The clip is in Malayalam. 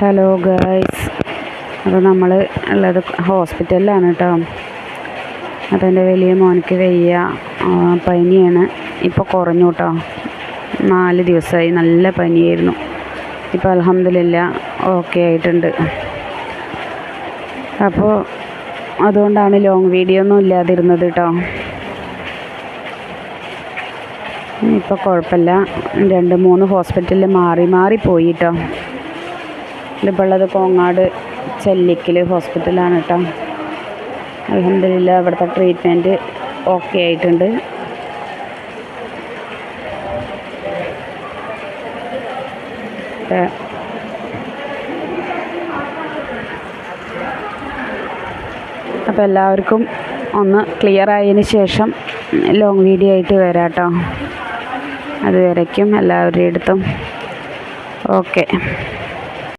ഹലോ ഗായ്സ് അപ്പോൾ നമ്മൾ ഉള്ളത് ഹോസ്പിറ്റലിലാണ് കേട്ടോ അപ്പോൾ എന്റെ വലിയ മോനിക്ക് വയ്യ. പനിയാണ്. ഇപ്പോൾ കുറഞ്ഞു കേട്ടോ നാല് ദിവസമായി നല്ല പനിയായിരുന്നു. ഇപ്പോൾ അലഹമില്ല ഓക്കെ ആയിട്ടുണ്ട്. അപ്പോൾ അതുകൊണ്ടാണ് ലോങ് വീഡിയോ ഒന്നും ഇല്ലാതിരുന്നത് കേട്ടോ ഇപ്പോൾ കുഴപ്പമില്ല. രണ്ട് മൂന്ന് ഹോസ്പിറ്റലിൽ മാറി മാറി പോയി കേട്ടോ ഇതിപ്പോൾ കോങ്ങാട് ചെല്ലിക്കൽ ഹോസ്പിറ്റലാണ് കേട്ടോ. അലഹമില്ല അവിടുത്തെ ട്രീറ്റ്മെന്റ് ഓക്കെ ആയിട്ടുണ്ട്. അപ്പം അപ്പോൾ എല്ലാവർക്കും ഒന്ന് ക്ലിയർ ആയതിന് ശേഷം ലോങ് വീഡിയോ ആയിട്ട് വരാം കേട്ടോ. അതുവരയ്ക്കും എല്ലാവരുടെ അടുത്തും. ഓക്കെ